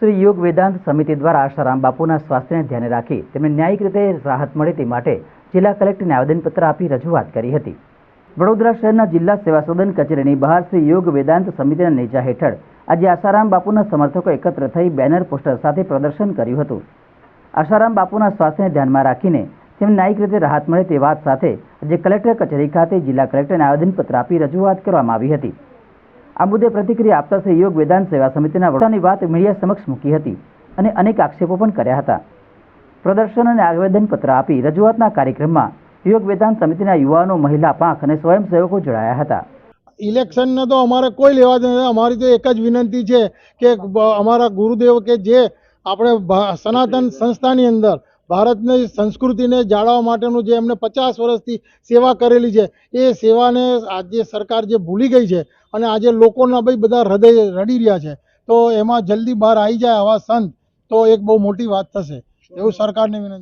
શ્રી યોગ વેદાંત સમિતિ દ્વારા આશારામ બાપુના સ્વાસ્થ્યને ધ્યાને રાખી તેમને ન્યાયિક રીતે રાહત મળે તે માટે જિલ્લા કલેક્ટરને આવેદનપત્ર આપી રજૂઆત કરી હતી. વડોદરા શહેરના જિલ્લા સેવા સદન કચેરીની બહાર શ્રી યોગ વેદાંત સમિતિના નેજા હેઠળ આજે આશારામ બાપુના સમર્થકો એકત્ર થઈ બેનર પોસ્ટર સાથે પ્રદર્શન કર્યું હતું. આશારામ બાપુના સ્વાસ્થ્યને ધ્યાનમાં રાખીને તેમને ન્યાયિક રીતે રાહત મળે તે વાત સાથે આજે કલેક્ટર કચેરી ખાતે જિલ્લા કલેક્ટરને આવેદનપત્ર આપી રજૂઆત કરવામાં આવી હતી. આ મુદ્દે પ્રતિક્રિયા આપતા સહયોગ યોગ વેદાંત સેવા સમિતિના વડાની વાત મીડિયા સમક્ષ મૂકી હતી અને અનેક આક્ષેપો પણ કર્યા હતા. પ્રદર્શન અને આવેદનપત્ર આપી રજૂઆતના કાર્યક્રમમાં યોગ વેદાંત સમિતિના યુવાનો, મહિલા, પાંખ અને સ્વયંસેવકો જોડાયા હતા. ઇલેક્શનને તો અમારે કોઈ લેવા નથી અમારી તો એક જ વિનંતી છે કે અમારા ગુરુદેવ કે જે આપણે સનાતન સંસ્થાની અંદર ભારતની સંસ્કૃતિને જાળવવા માટેનું જે એમને પચાસ વર્ષથી સેવા કરેલી છે, એ સેવાને આજે સરકાર જે ભૂલી ગઈ છે અને આજે લોકોના ભાઈ બધા હૃદય રડી રહ્યા છે, તો એમાં જલ્દી બહાર આવી જાય આવા સંત, તો એક બહુ મોટી વાત થશે. એવું સરકારને વિનંતી